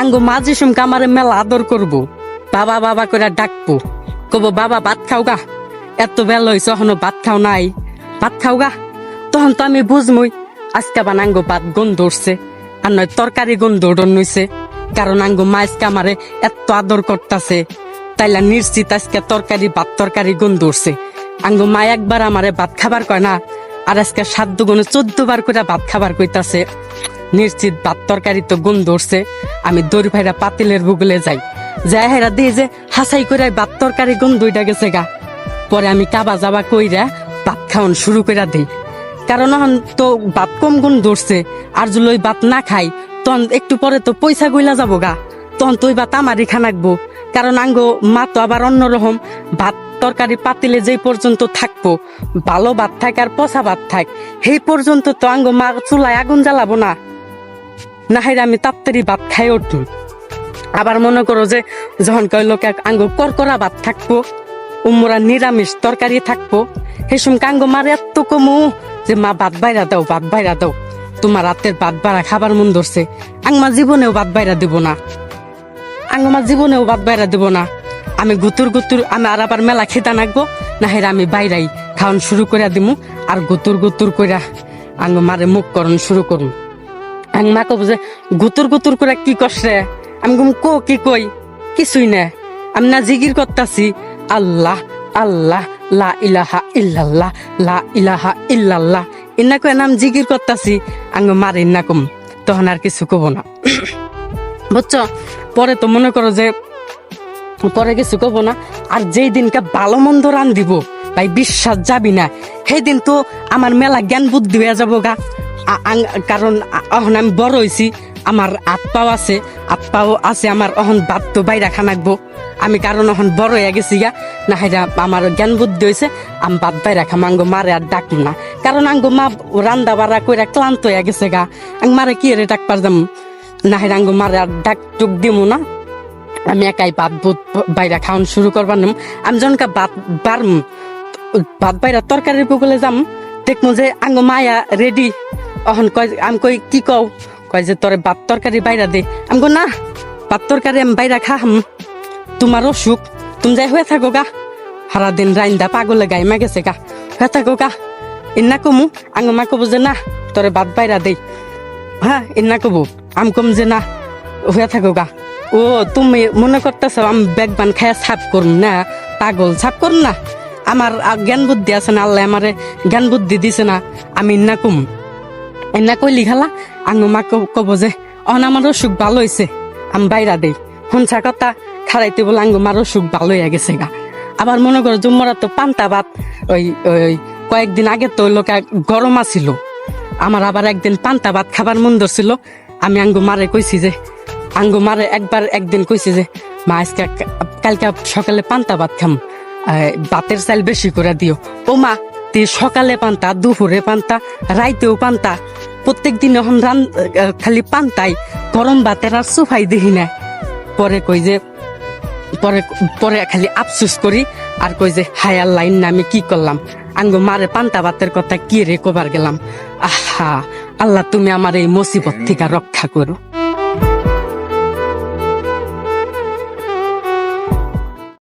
আঙ্গো মাঝে সুমকে আমার মেলা আদর করব। বাবা বাবা করে ডাকবো। কব বাবা, ভাত খাও গা। এত বেলা হয়েছে এখনও ভাত খাও নাই। ভাত খাও গা। তখন তো আমি বুঝমই, আজকে আঙ্গো ভাত গন্ধ ধরছে আর নয়, তরকারি গন্ধ উঠন নইছে কারণ আঙ্গো মা আজকে আমারে এত আদর করতাছে। তাইলা নিশ্চিত আজকে তরকারি, ভাত তরকারি গন্ধ ধরছে আঙ্গো মা একবার আমারে ভাত খাবার কয় না, আর আজকে সাত দুগুণে চোদ্দ বার করে ভাত খাবার কইতাছে। নিশ্চিত ভাত তরকারি তো গন্ধ উঠছে। আমি দড়ি ভাইরা পাতিলের বুগলে যাই। যাই হেরা দিয়ে যে হাসাই করে ভাত তরকারি গন্ধ দুইটা গেছে গা। পরে আমি কাবা যাবা কইরা ভাত খাওয়ান শুরু কইরা দেই। কারণ তো ভাত কম গুণ ধরছে, আর যদি ভাত না খাই তখন একটু পরে তো পয়সা গইলা যাব গা। তখন তো ওই ভাত আমারই খানাকবো কারণ আঙ্গো মা তো আবার অন্যরকম ভাত তরকারি পাতিলে যেই পর্যন্ত থাকব, ভালো ভাত থাক আর পচা ভাত থাক, সেই পর্যন্ত তো আঙ্গো মা চুলায় আগুন জ্বালাবো না। না হাইরে আমি তাড়াতাড়ি ভাত খাই উঠুন। আবার মনে করো যে যখন কয় লোকে আঙ্গো করকরা ভাত থাকব, উমরা নিরামিষ তরকারি থাকব সময় কাঙ্গো মারে এত কমু যে মা ভাত বাইরা দাও, ভাত বাইরা দাও। তোমার রাতের ভাত বাড়া খাবার মন ধরছে। আংমা জীবনেও ভাত বাইরা দিব না। আঙ্গমা জীবনেও ভাত বাইরা দিব না। আমি গুতুর গুতুর, আমি আর আবার মেলা খেতা নাকবো না হেরা আমি বাইরাই খাওয়ান শুরু করে দিমু, আর গুতুর গুতুর কইরা আঙ্গ মারে মুখ করন শুরু করুন। আং মা কব যে, গুতুর গুতুর করে কি করছে আমি কম কো, কি কই? কিছুই না। আমি না জিগির করতাছি। আল্লাহ আল্লাহ, লা ইলাহা ইল্লাল্লাহ, লা ইলাহা ইল্লাল্লাহ। ইন্না কয়ে নাম জিগির করতাছি? আঙ্গ মারে ইন্না কম। তখন আর কিছু কব না। বুঝছ? পরে তো মনে করো যে, পরে কিছু কব না। আর যেই দিনকে ভালো মন্দ রান দিব ভাই, বিশ্বাস যাবি না। সেই দিন তো আমার মেলা জ্ঞান বুদ্ধি হয়ে যাব গা কারণ এখন আমি বড় হয়েছি আমার আত পাও আছে আত পাও আছে, আমার অহন বাদ তো বাইরা খানাকবো আমি কারণ এখন বড় হয়ে গেছি গা, না হাইরা আমার জ্ঞান বুদ্ধি হয়েছে আমি বাদ বাইরা খাম, আঙ্গো মারে আর ডাকম না। কারণ আঙ্গো মা রান্দা বাড়া কইরা ক্লান্ত হয়ে গেছে গা, আং মারে কি রে ডাক পারতাম না হাইরা আঙ্গো মারে আর ডাক টুক দিমু না। আমি একাই ভাত বুত বাইরা খাওয়ান শুরু করবার নাম। আমি যখন ভাত বারম ভাত বাইরা তরকারির বগলে যাম, দেখমু যে আঙ্গো মায়া রেডি। অহন কয় আমি কই, কি কও? কয় যে তোরে ভাত তরকারি বাইরা দে। আমি কই না ভাত তরকারি আমি বাইরা খাম তোমার অসুখ তুমি যাই হয়ে থাকো গা। সারা দিন রাইন্দা পাগলে গাই মা গেছে গা। হয়ে থাকো গা। ইন্না কমু, আঙ্গ মা কব যে না, তোরে ভাত বাইরা দেই হ্যাঁ ইন্না কব, আমি কম যে না, হয়ে থাকো গা। ও, তুমি মনে করতেছ আমি ব্যাগ বান খায়া ছাপ করুন না, পাগল ছাপ করুন না? আমার জ্ঞান বুদ্ধি আছে না, আল্লাহ আমারে জ্ঞান বুদ্ধি দিছে না। আমি ইন্না কম। ইন্না কইলি খালা আঙ্গু মা কব- যে অন আমার অসুখ ভালো হয়েছে আমি বাইরা শুনছা কথা খারাইতে বলে আঙ্গু মার অসুখ ভালো হয়ে গেছে গা আবার মনে করো জুম্মরা তো পান্তা ভাত ওই ওই কয়েকদিন আগে তো লোকে গরম আছিল। আমার আবার একদিন পান্তা ভাত খাবার মন ধরছিল আমি আঙ্গু মারে কইছি যে আঙ্গু মারে একবার একদিন কইছি যে, মা, আজকে কালকে সকালে পান্তা ভাত খাম। ভাতের চাল বেশি করে দিও। ও মা তুই সকালে পান্তা, দুপুরে পান্তা, রাইতেও পান্তা। প্রত্যেক দিন এখন রান খালি পান্তাই। গরম ভাতের আর সুফাই দেখি না। পরে কই যে, পরে পরে খালি আফসুস করি। আর কই যে, হায় লাইন ইন্না আমি কি করলাম? আঙ্গো মারে পান্তা ভাতের কথা কি রে কবার গেলাম? আহা, আল্লাহ তুমি আমার এই মুসিবত থেকে রক্ষা করো।